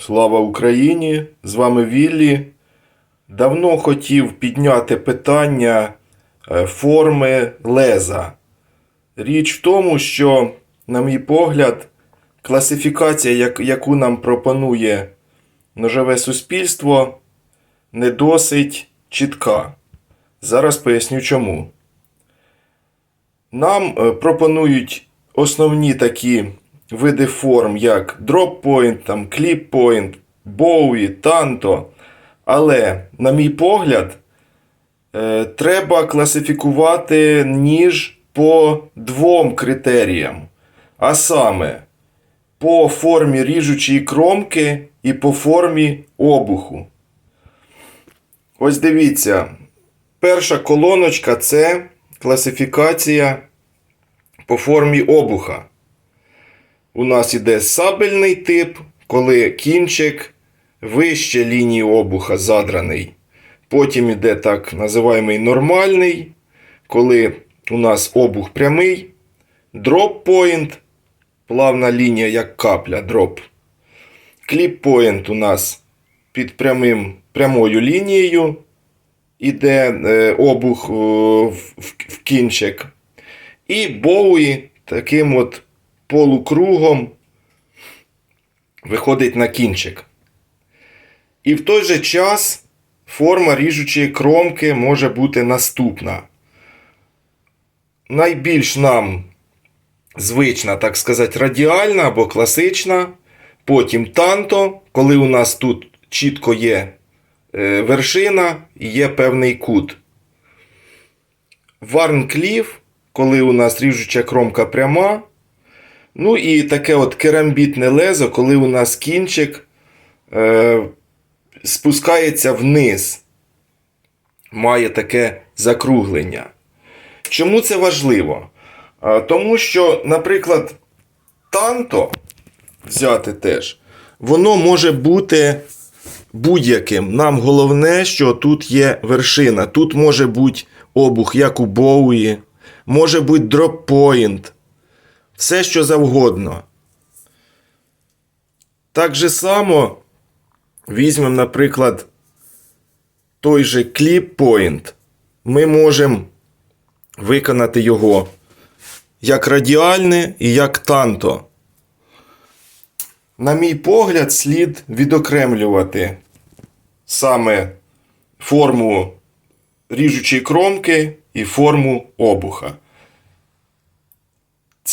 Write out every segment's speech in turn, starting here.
Слава Україні! З вами Віллі. Давно хотів підняти питання е, форми леза. Річ в тому, що, на мій погляд, класифікація, яку нам пропонує ножове суспільство, не досить чітка. Зараз поясню чому. Нам е, пропонують основні такі види форм, як drop там, point, Bowie, Tanto. Але, на мій погляд, е, треба класифікувати ніж по двом критеріям. А саме, по формі ріжучої кромки і по формі обуху. Ось дивіться, перша колоночка це класифікація по формі обуха. У нас іде сабельний тип, коли кінчик вище лінії обуха задраний. Потім іде так називаємий нормальний, коли у нас обух прямий, дроп point, плавна лінія, як капля, дроп. Кліп point у нас під прямим, прямою лінією іде е, обух е, в, в кінчик. І Боуї таким от полукругом виходить на кінчик. І в той же час форма ріжучої кромки може бути наступна. Найбільш нам звична, так сказати, радіальна або класична. Потім танто, коли у нас тут чітко є е, вершина і є певний кут. Варнкліф, коли у нас ріжуча кромка пряма. Ну і таке от керамбітне лезо, коли у нас кінчик е, спускається вниз. Має таке закруглення. Чому це важливо? А, Тому що, наприклад, танто взяти теж, воно може бути будь-яким. Нам головне, що тут є вершина. Тут може бути обух, як у Боуї, може бути дроппойнт, все що завгодно. Так же само візьмемо, наприклад, той же кліп-пойнт. Ми можемо виконати його як радіальне і як танто. На мій погляд, слід відокремлювати саме форму ріжучої кромки і форму обуха.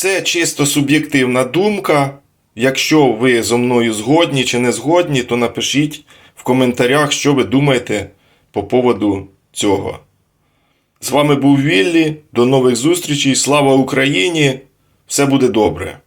Це чисто суб'єктивна думка. Якщо ви зо мною згодні чи не згодні, то напишіть в коментарях, що ви думаєте по поводу цього. З вами був Віллі. До нових зустрічей. Слава Україні! Все буде добре!